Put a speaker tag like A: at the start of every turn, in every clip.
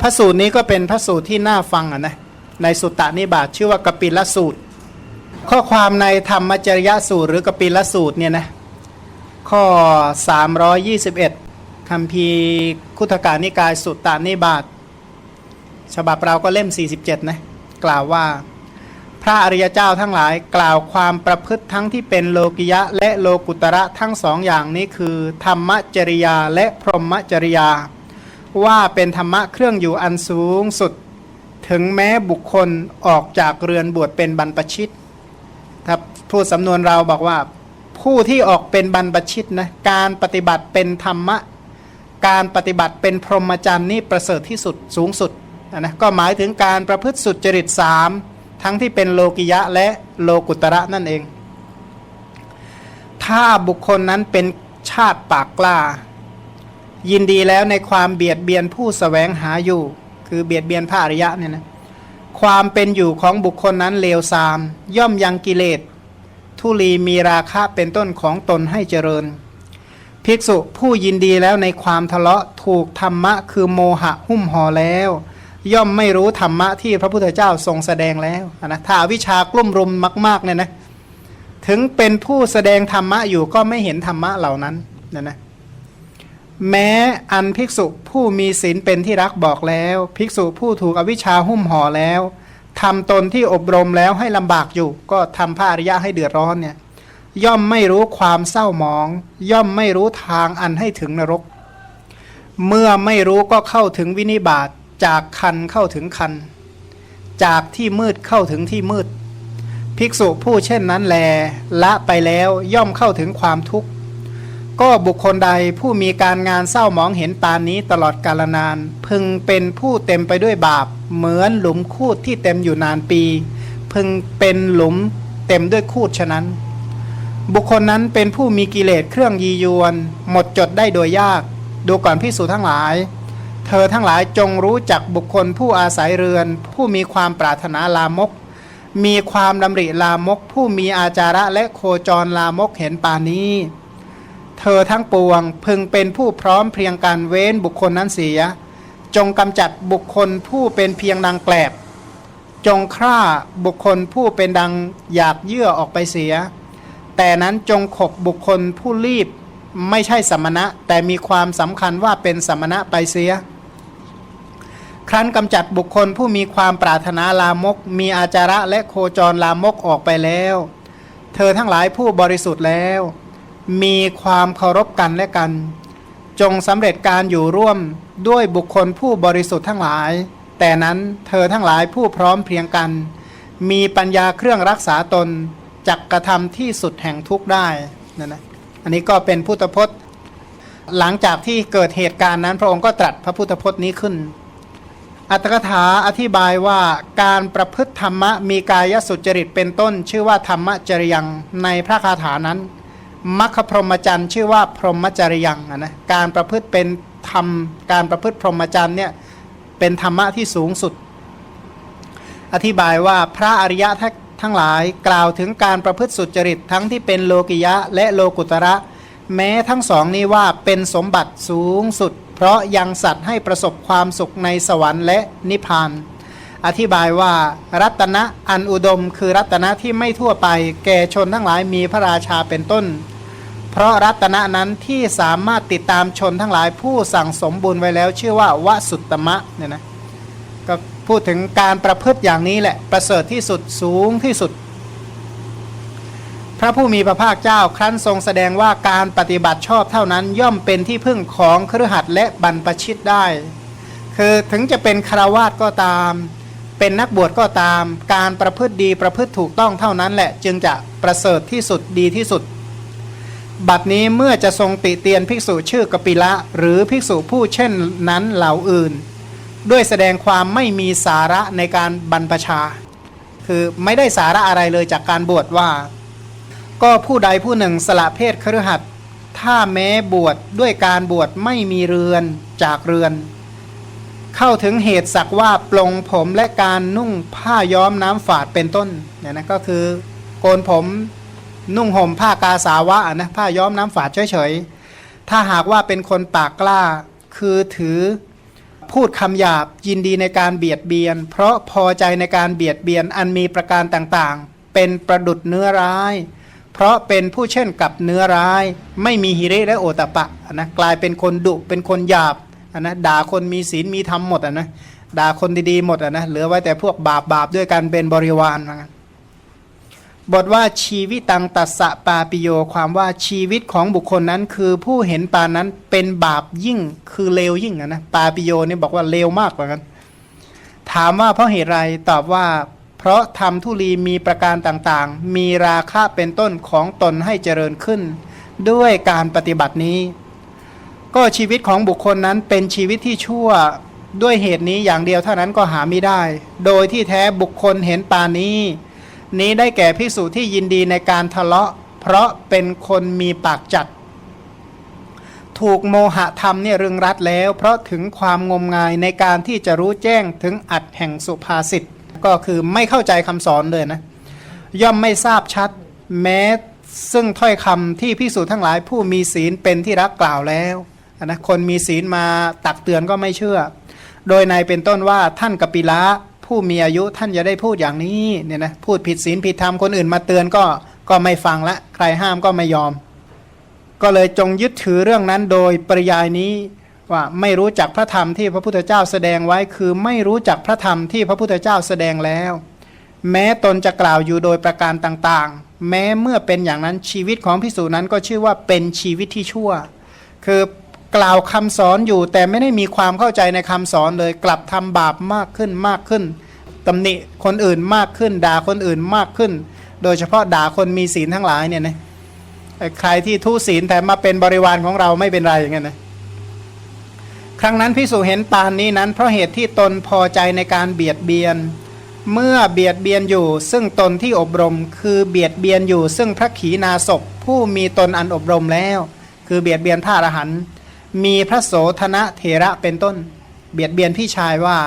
A: พระสูตรนี้ก็เป็นพระสูตรที่น่าฟังอะนะในสุตตานิบาตชื่อว่ากปิลสูตร ข้อความในธรรมจริยสูตรหรือกปิลสูตรเนี่ยนะข้อ 321คำพีร์คุถการนิกายสุตตานิบาตฉบับเราก็เล่ม 47 นะ กล่าวว่า พระอริยเจ้าทั้งหลายกล่าวความประพฤติทั้งที่เป็นโลกิยะและโลกุตระทั้งสองอย่างนี้คือ ธรรมจริยาและพรหมจริยา ว่าเป็นธรรมะเครื่องอยู่อันสูงสุด ถึงแม้บุคคลออกจากเรือนบวชเป็นบรรพชิตถ้าพูดสำนวนเราบอกว่า ผู้ที่ออกเป็นบรรพชิตนะการปฏิบัติเป็นธรรมะ การปฏิบัติเป็นพรหมจรรย์นี่ประเสริฐที่สุดสูงสุดนะก็หมายถึงการประพฤติสุดจริตสามทั้งที่เป็นโลกิยะและโลกุตระนั่นเอง ถ้าบุคคลนั้นเป็นชาติปากกล้า ยินดีแล้วในความเบียดเบียนผู้สแสวงหาอยู่ คือเบียดเบียนพระอริยะเนี่ยนะความเป็นอยู่ของบุคคลนั้นเลวทราม ย่อมยังกิเลสทุลีมีราคะเป็นต้นของตนให้เจริญ ภิกษุผู้ยินดีแล้วในความทะเลาะถูกธรรมะคือโมหะหุ้มห่อแล้ว ย่อมไม่รู้ธรรมะที่พระพุทธเจ้าทรงแสดงแล้วนะถ้าวิชากลุ่มรุมมากๆเนี่ยนะถึงเป็นผู้แสดงธรรมะอยู่ก็ไม่เห็นธรรมะเหล่านั้นเนี่ยนะ แม้อันภิกษุผู้มีศีลเป็นที่รักบอกแล้ว ภิกษุผู้ถูกอวิชชาหุ้มห่อแล้วทำตนที่อบรมแล้วให้ลำบากอยู่ ก็ทำพระอริยะให้เดือดร้อนเนี่ยย่อมไม่รู้ความเศร้าหมอง ย่อมไม่รู้ทางอันให้ถึงนรก เมื่อไม่รู้ก็เข้าถึงวินิบาตจากคันเข้าถึงคัน จากที่มืดเข้าถึงที่มืด ภิกษุผู้เช่นนั้นแล ละไปแล้วย่อมเข้าถึงความทุกข์ ก็บุคคลใดผู้มีการงานเศร้ามองเห็นปานนี้ตลอดกาลนาน พึงเป็นผู้เต็มไปด้วยบาป เหมือนหลุมคูดที่เต็มอยู่นานปี พึงเป็นหลุมเต็มด้วยคูดฉะนั้น บุคคลนั้นเป็นผู้มีกิเลสเครื่องยียวน หมดจดได้โดยยาก ดูก่อนพิสูจทั้งหลาย เธอทั้งหลายจงรู้จักบุคคลผู้อาศัยเรือน ผู้มีความปรารถนาลามก มีความดำริลามก ผู้มีอาจาระและโคจรลามกเห็นปานนี้ เธอทั้งปวง พึงเป็นผู้พร้อมเพียงกันเว้นบุคคลนั้นเสีย จงกำจัดบุคคลผู้เป็นเพียงดังแกลบ จงฆ่าบุคคลผู้เป็นดังอยากเยื่อออกไปเสีย แต่นั้นจงขบบุคคลผู้รีบไม่ใช่สมณะ แต่มีความสำคัญว่าเป็นสมณะไปเสีย ครั้นกำจัดบุคคลผู้มีความปรารถนาลามก มีอาจาระและโคจรลามกออกไปแล้ว เธอทั้งหลายผู้บริสุทธิ์แล้ว มีความเคารพกันและกัน จงสำเร็จการอยู่ร่วมด้วยบุคคลผู้บริสุทธิ์ทั้งหลาย แต่นั้นเธอทั้งหลายผู้พร้อมเพียงกัน มีปัญญาเครื่องรักษาตนจักกระทำที่สุดแห่งทุกได้นั่นนะอันนี้ก็เป็นพุทธพจน์ หลังจากที่เกิดเหตุการณ์นั้น พระองค์ก็ตรัสพระพุทธพจน์นี้ขึ้น อัตถกถาอธิบายว่าการประพฤติธรรมะมีกายสุจริตเป็นต้น ชื่อว่าธรรมจริยังในพระคาถานั้น มัคคพรหมจรรย์ชื่อว่าพรหมจริยังนะการประพฤติเป็นธรรมการประพฤติพรหมจรรย์เนี่ยเป็นธรรมะที่สูงสุด อธิบายว่าพระอริยะทั้งหลายกล่าวถึงการประพฤติสุจริตทั้งที่เป็นโลกิยะและโลกุตระ แม้ทั้งสองนี้ว่าเป็นสมบัติสูงสุด เพราะยังสัตว์ให้ประสบความสุขในสวรรค์และนิพพาน อธิบายว่ารัตนะอันอุดมคือรัตนะที่ไม่ทั่วไป แก่ชนทั้งหลายมีพระราชาเป็นต้น เพราะรัตนะนั้นที่สามารถติดตามชนทั้งหลายผู้สั่งสมบุญไว้แล้วชื่อว่าวสุตตมะเนี่ยนะก็พูดถึงการประพฤติอย่างนี้แหละประเสริฐที่สุดสูงที่สุด พระผู้มีพระภาคเจ้าครั้นทรงแสดงว่าการปฏิบัติชอบเท่านั้นย่อมเป็นที่พึ่งของครือขัดและบรรพชิตได้ คือถึงจะเป็นคารวาสก็ตาม เป็นนักบวชก็ตาม การประพฤติดีประพฤติถูกต้องเท่านั้นแหละ จึงจะประเสริฐที่สุดดีที่สุด บัดนี้เมื่อจะทรงติเตียนภิกษุชื่อกปิละ หรือภิกษุผู้เช่นนั้นเหล่าอื่น ด้วยแสดงความไม่มีสาระในการบรรพชา คือไม่ได้สาระอะไรเลยจากการบวชว่า ก็ผู้ใดผู้หนึ่งสละเพศคฤหัสถ์ถ้าแม้บวชด้วยการบวชไม่มีเรือนจากเรือน เข้าถึงเหตุสักว่าปลงผมและการนุ่งผ้าย้อมน้ำฝาดเป็นต้นเนี่ยนะก็คือโกนผมนุ่งห่มผ้ากาสาวะนะผ้าย้อมน้ำฝาดเฉยๆ ถ้าหากว่าเป็นคนปากกล้า คือถือพูดคำหยาบยินดีในการเบียดเบียน เพราะพอใจในการเบียดเบียนอันมีประการต่างๆ เป็นประดุดเนื้อร้าย เพราะเป็นผู้เช่นกับเนื้อร้าย ไม่มีหิริและโอตปะนะกลายเป็นคนดุเป็นคนหยาบ อะนะด่าคนมีศีลมีธรรมหมดอะนะด่าคนดีๆหมดอะนะเหลือไว้แต่พวกบาปบาปด้วยกันเป็นบริวารว่างั้นบทว่าชีวิตตังตัสสะปาปิโยความว่าชีวิตของบุคคลนั้น คือผู้เห็นปานนั้นเป็นบาปยิ่งคือเลวยิ่งอะนะปาปิโยนี่บอกว่าเลวมากกว่ากันถามว่าเพราะเหตุไรตอบว่า เพราะทำทุลีมีประการต่างๆ มีราคะเป็นต้นของตนให้เจริญขึ้น ด้วยการปฏิบัตินี้ ก็ชีวิตของบุคคลนั้นเป็นชีวิตที่ชั่วด้วยเหตุนี้อย่างเดียวเท่านั้นก็หาไม่ได้ โดยที่แท้บุคคลเห็นปานนี้ นี้ได้แก่ภิกษุที่ยินดีในการทะเลาะ เพราะเป็นคนมีปากจัด ถูกโมหะธรรมเนี่ยรึงรัดแล้ว เพราะถึงความงมงายในการที่จะรู้แจ้งถึงอัดแห่งสุภาษิตก็คือไม่เข้าใจคำสอนเลยนะ ย่อมไม่ทราบชัดแม้ซึ่งถ้อยคำที่ภิกษุทั้งหลายผู้มีศีลเป็นที่รักกล่าวแล้ว นะคนมีศีลมาตักเตือนก็ไม่เชื่อ โดยในเป็นต้นว่าท่านกปิละผู้มีอายุท่านจะได้พูดอย่างนี้เนี่ยนะพูดผิดศีลผิดธรรมคนอื่นมาเตือนก็ก็ไม่ฟังละ ใครห้ามก็ไม่ยอม ก็เลยจงยึดถือเรื่องนั้นโดยปริยายนี้ว่าไม่รู้จักพระธรรมที่พระพุทธเจ้าแสดงไว้คือไม่รู้จักพระธรรมที่พระพุทธเจ้าแสดงแล้ว แม้ตนจะกล่าวอยู่โดยประการต่างๆ แม้เมื่อเป็นอย่างนั้นชีวิตของพิสูจนั้นก็ชื่อว่าเป็นชีวิตที่ชั่ว คือ กล่าวคำสอนอยู่ แต่ไม่ได้มีความเข้าใจในคำสอนเลย กลับทำบาปมากขึ้นมากขึ้นตำหนิคนอื่นมากขึ้น ด่าคนอื่นมากขึ้น โดยเฉพาะด่าคนมีศีลทั้งหลายเนี่ยนะใครที่ทุศีลแต่มาเป็นบริวารของเราไม่เป็นไรอย่างเงี้ยนะครั้งนั้นพิสูจเห็นปานนี้นั้น เพราะเหตุที่ตนพอใจในการเบียดเบียน เมื่อเบียดเบียนอยู่ ซึ่งตนที่อบรม คือเบียดเบียนอยู่ ซึ่งพระขีณาสพผู้มีตนอันอบรมแล้ว คือเบียดเบียนพระอรหันต์ มีพระโสธนะเถระเป็นต้น เบียดเบียนพี่ชายว่า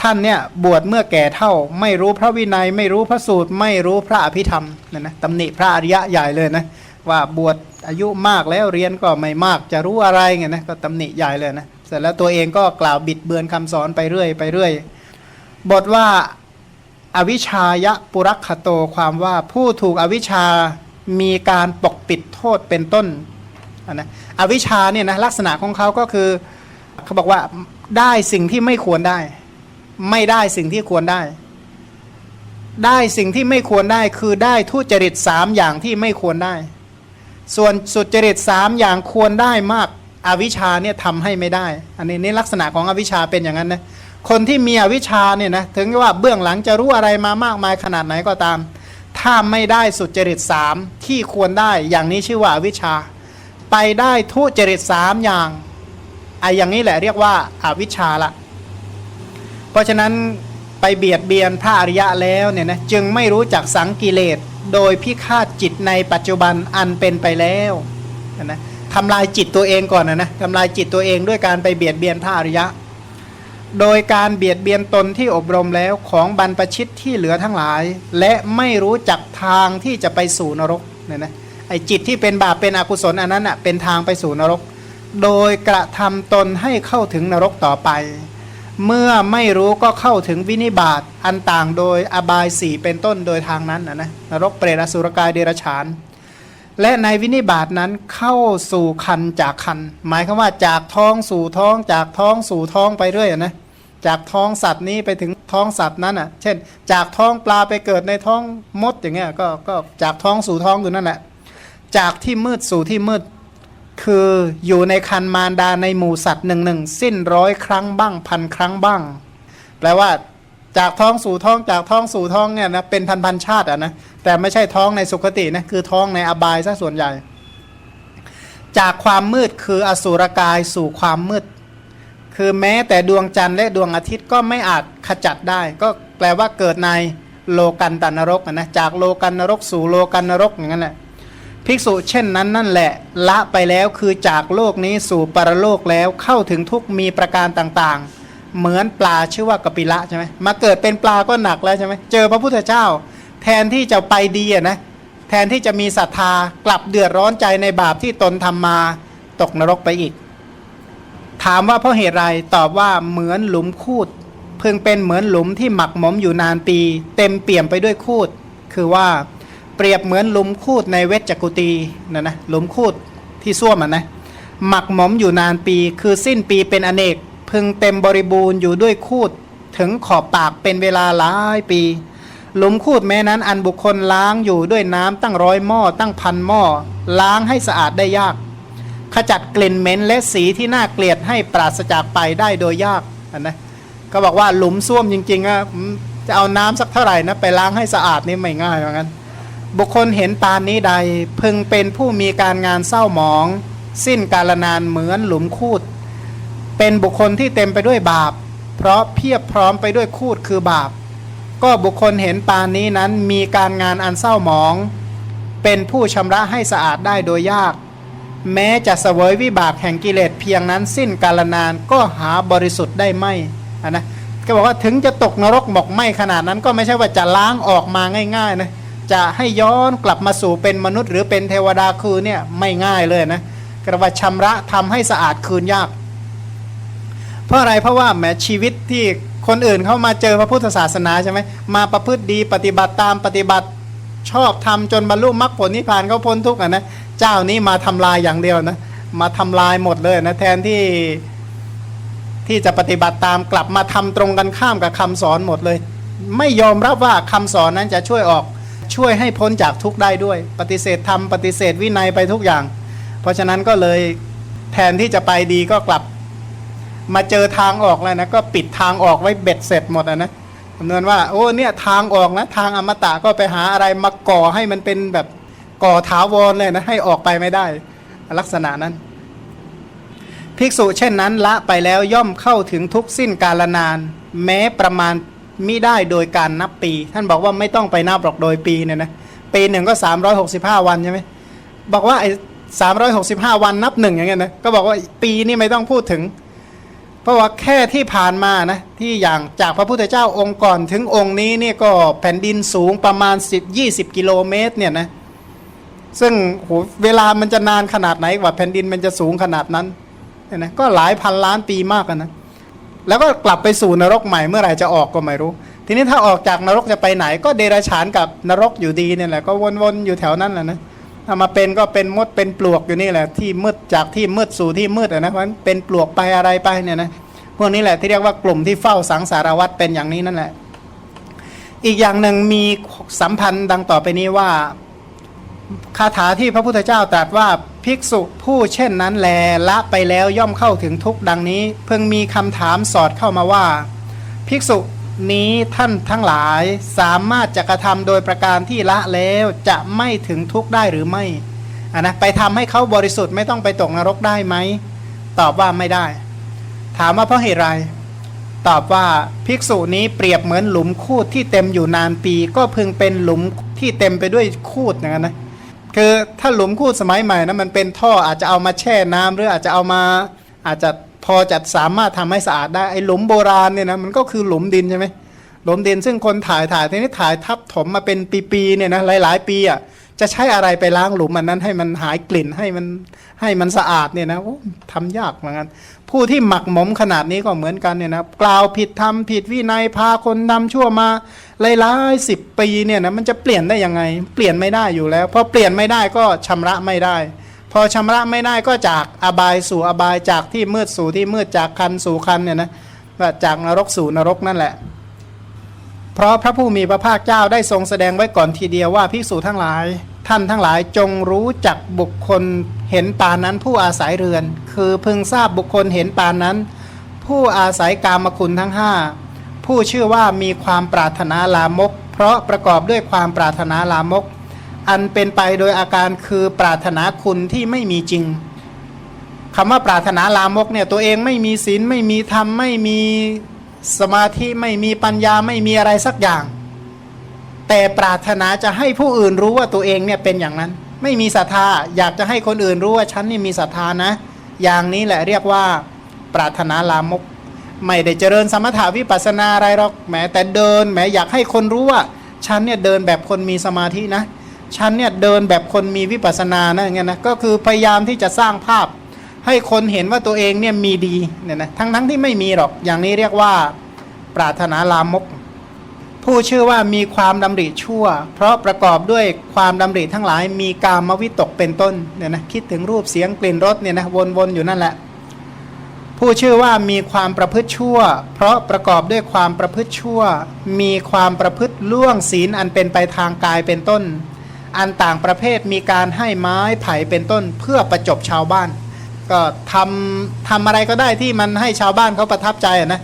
A: ท่านเนี่ยบวชเมื่อแก่เท่า ไม่รู้พระวินัย ไม่รู้พระสูตร ไม่รู้พระอภิธรรมนะนะตำหนิพระอริยะใหญ่เลยนะว่าบวชอายุมากแล้วเรียนก็ไม่มากจะรู้อะไรไงนะก็ตำหนิใหญ่เลยนะเสร็จแล้วตัวเองก็กล่าวบิดเบือนคำสอนไปเรื่อยไปเรื่อยบทว่าอวิชายะปุรักขโตความว่าผู้ถูกอวิชามีการปกปิดโทษเป็นต้นอะนะ อวิชชาเนี่ยนะลักษณะของเขาก็คือเขาบอกว่าได้สิ่งที่ไม่ควรได้ ไม่ได้สิ่งที่ควรได้ ได้สิ่งที่ไม่ควรได้คือได้ทุจริตสามอย่างที่ไม่ควรได้ ส่วนสุจริตสามอย่างควรได้มากอวิชชาเนี่ยทำให้ไม่ได้ อันนี้นี่ลักษณะของอวิชชาเป็นอย่างนั้นนะคนที่มีอวิชชาเนี่ยนะถึงว่าเบื้องหลังจะรู้อะไรมามากมายขนาดไหนก็ตาม ถ้าไม่ได้สุจริตสามที่ควรได้อย่างนี้ชื่อว่าอวิชชา ไปได้ทุจริตสามอย่างไอ้อย่างนี้แหละเรียกว่าอาวิชชาละ เพราะฉะนั้นไปเบียดเบียนพระอริยะแล้วเนี่ยนะจึงไม่รู้จักสังกิเลสโดยพิฆาตจิตในปัจจุบันอันเป็นไปแล้วนะทำลายจิตตัวเองก่อนนะนะทำลายจิตตัวเองด้วยการไปเบียดเบียนพระอริยะ โดยการเบียดเบียนตนที่อบรมแล้วของบรรพชิตที่เหลือทั้งหลาย และไม่รู้จักทางที่จะไปสู่นรกเนี่ยนะ อจิตที่เป็นบาปเป็นอกุศลอันนั้นอะเป็นทางไปสู่นรก โดยกระทำตนให้เข้าถึงนรกต่อไป เมื่อไม่รู้ก็เข้าถึงวินิบาตอันต่างโดยอบายสี่เป็นต้นโดยทางนั้นนะนะนรกเปรตอสุรกายเดรัจฉาน และในวินิบาตนั้นเข้าสู่คันจากคัน หมายคือว่าจากท้องสู่ท้องจากท้องสู่ท้องไปเรื่อยอะนะจากท้องสัตว์นี้ไปถึงท้องสัตว์นั้นอะ เช่น จากท้องปลาไปเกิดในท้องมดอย่างเงี้ยก็ก็จากท้องสู่ท้องอยู่นั่นแหละ จากที่มืดสู่ที่มืด คืออยู่ในคันมารดาในหมู่สัตว์หนึ่งหนึ่งสิ้นร้อยครั้งบ้างพันครั้งบ้าง แปลว่าจากท้องสู่ท้องจากท้องสู่ท้องเนี่ยนะเป็นพันพันชาติอะนะแต่ไม่ใช่ท้องในสุคตินะคือท้องในอบายซะส่วนใหญ่ จากความมืดคืออสุรกายสู่ความมืด คือแม้แต่ดวงจันทร์และดวงอาทิตย์ก็ไม่อาจขจัดได้ ก็แปลว่าเกิดในโลกันตนรกนะจากโลกันนรกสู่โลกันนรกอย่างนั้นแหละ ภิกษุเช่นนั้นนั่นแหละ ละไปแล้วคือจากโลกนี้สู่ปรโลกแล้วเข้าถึงทุกมีประการต่างๆ เหมือนปลาชื่อว่ากปิละใช่ไหมมาเกิดเป็นปลาก็หนักแล้วใช่ไหมเจอพระพุทธเจ้า แทนที่จะไปดีนะแทนที่จะมีศรัทธากลับเดือดร้อนใจในบาปที่ตนทำมาตกนรกไปอีก ถามว่าเพราะเหตุไรตอบว่าเหมือนหลุมคูดเพิ่งเป็นเหมือนหลุมที่หมักหมมอยู่นานปี เต็มเปี่ยมไปด้วยคูด คือว่า เปรียบเหมือนหลุมคูดในเวชจักุตีนะนะหลุมคูดที่ส้วมอะนะหมักหมมอยู่นานปี คือสิ้นปีเป็นอเนก พึงเต็มบริบูรณ์อยู่ด้วยคูดถึงขอบปากเป็นเวลาหลายปี หลุมคูดแม้นั้นอันบุคคลล้างอยู่ด้วยน้ำตั้งร้อยหม้อตั้งพันหม้อล้างให้สะอาดได้ยาก ขจัดกลิ่นเหม็นและสีที่น่าเกลียดให้ปราศจากไปได้โดยยากอันนะก็บอกว่าหลุมส้วมจริงๆอะจะเอาน้ำสักเท่าไหร่นะไปล้างให้สะอาดนี่ไม่ง่ายเหมือนกัน บุคคลเห็นปานนี้ใดพึงเป็นผู้มีการงานเศร้าหมอง สิ้นกาลนานเหมือนหลุมคูด เป็นบุคคลที่เต็มไปด้วยบาป เพราะเพียบพร้อมไปด้วยคูดคือบาป ก็บุคคลเห็นปานนี้นั้นมีการงานอันเศร้าหมอง เป็นผู้ชำระให้สะอาดได้โดยยาก แม้จะเสวยวิบากแห่งกิเลสเพียงนั้นสิ้นกาลนานก็หาบริสุทธิ์ได้ไม่อะนะก็บอกว่าถึงจะตกนรกหมกไหมขนาดนั้นก็ไม่ใช่ว่าจะล้างออกมาง่ายๆนะ จะให้ย้อนกลับมาสู่เป็นมนุษย์ หรือเป็นเทวดาคือเนี่ยไม่ง่ายเลยนะกระว่าชำระทำให้สะอาดคืนยาก เพราะอะไรเพราะว่าแม้ชีวิตที่คนอื่นเข้ามาเจอพระพุทธศาสนาใช่ไหมมาประพฤติดีปฏิบัติตามปฏิบัติชอบทำจนบรรลุมรรคผลนิพพานเขาพ้นทุกข์อะนะเจ้านี้มาทำลายอย่างเดียวนะมาทำลายหมดเลยนะแทนที่ที่จะปฏิบัติตามกลับมาทำตรงกันข้ามกับคำสอนหมดเลย ไม่ยอมรับว่าคำสอนนั้นจะช่วยออก ช่วยให้พ้นจากทุกข์ได้ด้วย ปฏิเสธธรรมปฏิเสธวินัยไปทุกอย่าง เพราะฉะนั้นก็เลยแทนที่จะไปดีก็กลับ มาเจอทางออกแล้วนะก็ปิดทางออกไว้เบ็ดเสร็จหมดนะคำนวณว่าโอ้เนี่ยทางออกนะทางอมตะก็ไปหาอะไรมาก่อให้มันเป็นแบบก่อถาวรเลยนะให้ออกไปไม่ได้ ลักษณะนั้นภิกษุเช่นนั้นละไปแล้วย่อมเข้าถึงทุกสิ้นกาลนาน แม้ประมาณ มิได้โดยการนับปี ท่านบอกว่าไม่ต้องไปนับหรอกโดยปีเนี่ยนะปีหนึ่งก็365วันใช่ไหมบอกว่าไอ้สามร้อยหกสิบห้าวันนับหนึ่งอย่างเงี้ยนะก็บอกว่าปีนี่ไม่ต้องพูดถึง เพราะว่าแค่ที่ผ่านมานะที่อย่างจากพระพุทธเจ้าองค์ก่อนถึงองค์นี้เนี่ยก็แผ่นดินสูงประมาณ10 20กิโลเมตรเนี่ยนะซึ่งโหเวลามันจะนานขนาดไหนกว่าแผ่นดินมันจะสูงขนาดนั้นเนี่ยนะก็หลายพันล้านปีมากนะ แล้วก็กลับไปสู่นรกใหม่เมื่อไหร่จะออกก็ไม่รู้ ทีนี้ถ้าออกจากนรกจะไปไหน ก็เดรัจฉานกับนรกอยู่ดีเนี่ยแหละก็วนๆอยู่แถวนั้นแหละนะถ้ามาเป็นก็เป็นมดเป็นปลวกอยู่นี่แหละที่มืดจากที่มืดสู่ที่มืดนะเพราะฉะนั้นเป็นปลวกไปอะไรไปเนี่ยนะพวกนี้แหละที่เรียกว่ากลุ่มที่เฝ้าสังสารวัตรเป็นอย่างนี้นั่นแหละ อีกอย่างหนึ่งมีสัมพันธ์ดังต่อไปนี้ว่า คาถาที่พระพุทธเจ้าตรัสว่าภิกษุผู้เช่นนั้นแลละไปแล้วย่อมเข้าถึงทุกข์ดังนี้ เพิ่งมีคำถามสอดเข้ามาว่า ภิกษุนี้ท่านทั้งหลายสามารถจะกระทำโดยประการที่ละแล้วจะไม่ถึงทุกข์ได้หรือไม่อะนะไปทำให้เขาบริสุทธิ์ไม่ต้องไปตกนรกได้ไหมตอบว่าไม่ได้ ถามว่าเพราะเหตุไรตอบว่าภิกษุนี้เปรียบเหมือนหลุมคูดที่เต็มอยู่นานปี ก็พึงเป็นหลุมที่เต็มไปด้วยคูดอย่างนั้นนะ คือถ้าหลุมคูดสมัยใหม่นะมันเป็นท่ออาจจะเอามาแช่น้ำหรืออาจจะเอามาอาจจะพอจะสามารถทำให้สะอาดได้ไอ้หลุมโบราณเนี่ยนะมันก็คือหลุมดินใช่ไหมหลุมดินซึ่งคนถ่ายถ่ายทีนี้ถ่ายทับถมมาเป็นปีๆเนี่ยนะหลาย ๆ ปีอะ จะใช้อะไรไปล้างหลุมอันนั้นให้มันหายกลิ่นให้มันให้มันสะอาดเนี่ยนะโอ้ทำยากเหมือนกันผู้ที่หมักหมมขนาดนี้ก็เหมือนกันเนี่ยนะกล่าวผิดทำผิดวินัยพาคนนำชั่วมาหลายๆสิบปีเนี่ยนะมันจะเปลี่ยนได้ยังไง เปลี่ยนไม่ได้อยู่แล้วพอเปลี่ยนไม่ได้ก็ชำระไม่ได้ พอชำระไม่ได้ก็จากอบายสู่อบายจากที่มืดสู่ที่มืดจากคันสู่คันเนี่ยนะจากนรกสู่นรกนั่นแหละ เพราะพระผู้มีพระภาคเจ้าได้ทรงแสดงไว้ก่อนทีเดียวว่าภิกษุทั้งหลาย ท่านทั้งหลายจงรู้จักบุคคลเห็นปานนั้นผู้อาศัยเรือน คือพึงทราบบุคคลเห็นปานนั้น ผู้อาศัยกามคุณทั้งห้าผู้ชื่อว่ามีความปรารถนาลามก เพราะประกอบด้วยความปรารถนาลามก อันเป็นไปโดยอาการคือปรารถนาคุณที่ไม่มีจริงคำว่าปรารถนาลามกเนี่ยตัวเองไม่มีศีลไม่มีธรรมไม่มี สมาธิไม่มีปัญญาไม่มีอะไรสักอย่าง แต่ปรารถนาจะให้ผู้อื่นรู้ว่าตัวเองเนี่ยเป็นอย่างนั้น ไม่มีศรัทธาอยากจะให้คนอื่นรู้ว่าฉันนี่มีศรัทธานะ อย่างนี้แหละเรียกว่า ปรารถนาลามก ไม่ได้เจริญสมถาวิปัสสนาอะไรหรอกแหมแต่เดินแหมอยากให้คนรู้ว่า ฉันเนี่ยเดินแบบคนมีสมาธินะ ฉันเนี่ยเดินแบบคนมีวิปัสสนานะอย่างเงี้ยนะก็คือพยายามที่จะสร้างภาพ ให้คนเห็นว่าตัวเองเนี่ยมีดีเนี่ยนะทั้งทั้งที่ไม่มีหรอกอย่างนี้เรียกว่าปรารถนาลามก ผู้ชื่อว่ามีความดำริชั่ว เพราะประกอบด้วยความดำริทั้งหลายมีกามวิตกเป็นต้นเนี่ยนะคิดถึงรูปเสียงกลิ่นรสเนี่ยนะวนๆอยู่นั่นแหละ ผู้ชื่อว่ามีความประพฤติชั่ว เพราะประกอบด้วยความประพฤติชั่ว มีความประพฤติล่วงศีลอันเป็นไปทางกายเป็นต้น อันต่างประเภทมีการให้ไม้ไผ่เป็นต้นเพื่อประจบชาวบ้าน ก็ทำทำอะไรก็ได้ที่มันให้ชาวบ้านเขาประทับใจนะ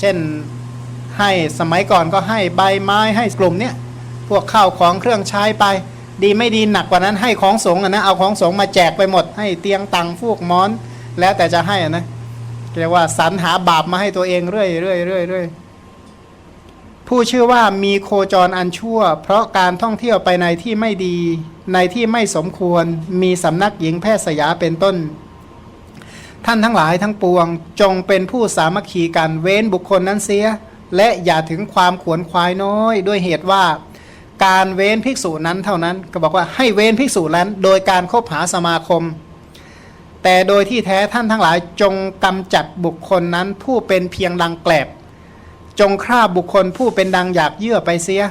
A: เช่นให้สมัยก่อนก็ให้ใบไม้ให้กลุ่มเนี้ยพวกข้าวของเครื่องใช้ไป ดีไม่ดีหนักกว่านั้นให้ของสงฆ์อะนะเอาของสงฆ์มาแจกไปหมด ให้เตียงตังฟูกมอน แล้วแต่จะให้นะเรียกว่าสรรหาบาปมาให้ตัวเองเรื่อยเรื่อยเรื่อยเรื่อยผู้ชื่อว่ามีโคจรอันชั่ว เพราะการท่องเที่ยวไปในที่ไม่ดี ในที่ไม่สมควร มีสำนักหญิงแพทย์สยาเป็นต้น ท่านทั้งหลายทั้งปวงจงเป็นผู้สามัคคีกันเว้นบุคคลนั้นเสีย และอย่าถึงความขวนขวายน้อย ด้วยเหตุว่า การเว้นภิกษุนั้นเท่านั้น ก็บอกว่าให้เว้นภิกษุนั้น โดยการคบหาสมาคม แต่โดยที่แท้ท่านทั้งหลายจงกำจัดบุคคลนั้นผู้เป็นเพียงดังแกลบ จงฆ่าบุคคลผู้เป็นดังอยากเยื่อไปเสีย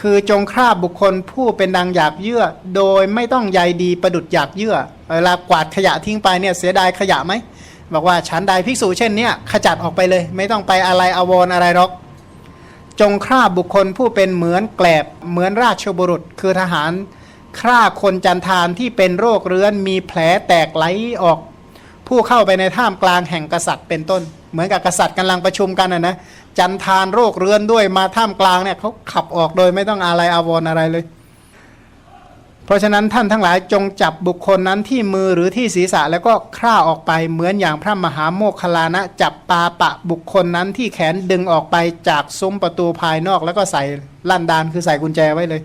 A: คือจงฆ่าบุคคลผู้เป็นดังอยากเยื่อ โดยไม่ต้องใยดีประดุดอยากเยื่อ เวลากวาดขยะทิ้งไปเนี่ยเสียดายขยะไหมบอกว่าฉันใดภิกษุเช่นเนี้ยขจัดออกไปเลย ไม่ต้องไปอะไรอวรอะไรหรอก จงฆ่าบุคคลผู้เป็นเหมือนแกลบเหมือนราชบุรุษ คือทหารฆ่าคนจันทานที่เป็นโรคเรื้อนมีแผลแตกไหลออก ผู้เข้าไปในท่ามกลางแห่งกษัตริย์เป็นต้น เหมือนกับกษัตริย์กำลังประชุมกันนะนะ จันทานโรคเรื้อนด้วยมาท่ามกลางเนี่ยเขาขับออกโดยไม่ต้องอะไรอาวรอะไรเลย เพราะฉะนั้นท่านทั้งหลายจงจับบุคคลนั้นที่มือหรือที่ศีรษะแล้วก็ฆ่าออกไปเหมือนอย่างพระมหาโมคคลานะ จับปาปะบุคคลนั้นที่แขนดึงออกไปจากซุ้มประตูภายนอกแล้วก็ใส่ลั่นดานคือใส่กุญแจไว้เลย